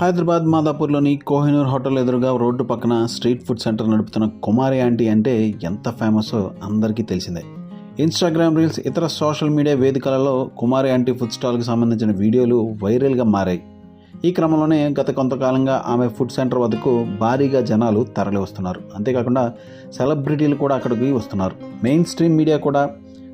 హైదరాబాద్ మాదాపూర్లోని కోహినూర్ హోటల్ ఎదురుగా రోడ్డు పక్కన స్ట్రీట్ ఫుడ్ సెంటర్ నడుపుతున్న కుమారి ఆంటీ అంటే ఎంత ఫేమస్ అందరికీ తెలిసిందే. ఇన్స్టాగ్రామ్ రీల్స్ ఇతర సోషల్ మీడియా వేదికలలో కుమారి ఆంటీ ఫుడ్ స్టాల్కి సంబంధించిన వీడియోలు వైరల్గా మారాయి. ఈ క్రమంలోనే గత కొంతకాలంగా ఆమె ఫుడ్ సెంటర్ వద్దకు భారీగా జనాలు తరలి వస్తున్నారు అంతేకాకుండా సెలబ్రిటీలు కూడా అక్కడికి వస్తున్నారు. మెయిన్ స్ట్రీమ్ మీడియా కూడా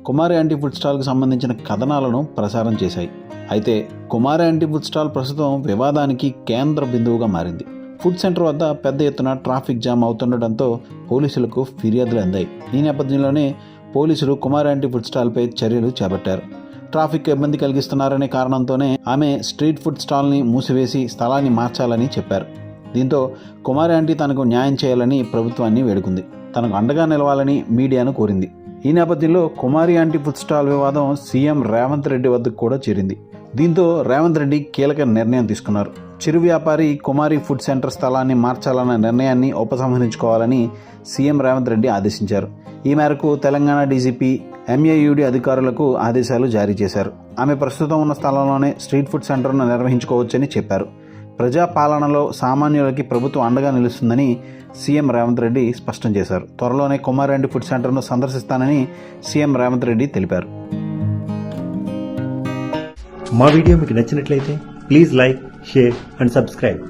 కుమారి యాంటీ ఫుడ్ స్టాల్కి సంబంధించిన కథనాలను ప్రసారం చేశాయి. అయితే కుమారి యాంటీ ఫుడ్ స్టాల్ ప్రస్తుతం వివాదానికి కేంద్ర బిందువుగా మారింది. ఫుడ్ సెంటర్ వద్ద పెద్ద ఎత్తున ట్రాఫిక్ జామ్ అవుతుండటంతో పోలీసులకు ఫిర్యాదులు అందాయి. ఈ నేపథ్యంలోనే పోలీసులు కుమార్ యాంటీ ఫుడ్ స్టాల్పై చర్యలు చేపట్టారు. ట్రాఫిక్ ఇబ్బంది కలిగిస్తున్నారనే కారణంతోనే ఆమె స్ట్రీట్ ఫుడ్ స్టాల్ని మూసివేసి స్థలాన్ని మార్చాలని చెప్పారు. దీంతో కుమార్ యాంటీ తనకు న్యాయం చేయాలని ప్రభుత్వాన్ని వేడుకుంది. తనకు అండగా నిలవాలని మీడియాను కోరింది. ఈ నేపథ్యంలో కుమారి ఆంటీ ఫుడ్ స్టాల్ వివాదం సీఎం రేవంత్ రెడ్డి వద్దకు కూడా చేరింది. దీంతో రేవంత్ రెడ్డి కీలక నిర్ణయం తీసుకున్నారు. చిరు వ్యాపారి కుమారి ఫుడ్ సెంటర్ స్థలాన్ని మార్చాలన్న నిర్ణయాన్ని ఉపసంహరించుకోవాలని సీఎం రేవంత్ రెడ్డి ఆదేశించారు. ఈ మేరకు తెలంగాణ డీజీపీ ఎంఏయుడి అధికారులకు ఆదేశాలు జారీ చేశారు. ఆమె ప్రస్తుతం ఉన్న స్థలంలోనే స్ట్రీట్ ఫుడ్ సెంటర్ను నిర్వహించుకోవచ్చని చెప్పారు. ప్రజాపాలనలో సామాన్యులకి ప్రభుత్వం అండగా నిలుస్తుందని సీఎం రేవంత్ రెడ్డి స్పష్టం చేశారు. త్వరలోనే కుమారెడ్డి ఫుడ్ సెంటర్ను సందర్శిస్తానని సీఎం రేవంత్ రెడ్డి తెలిపారు. మా వీడియో మీకు నచ్చినట్లయితే please like share and subscribe.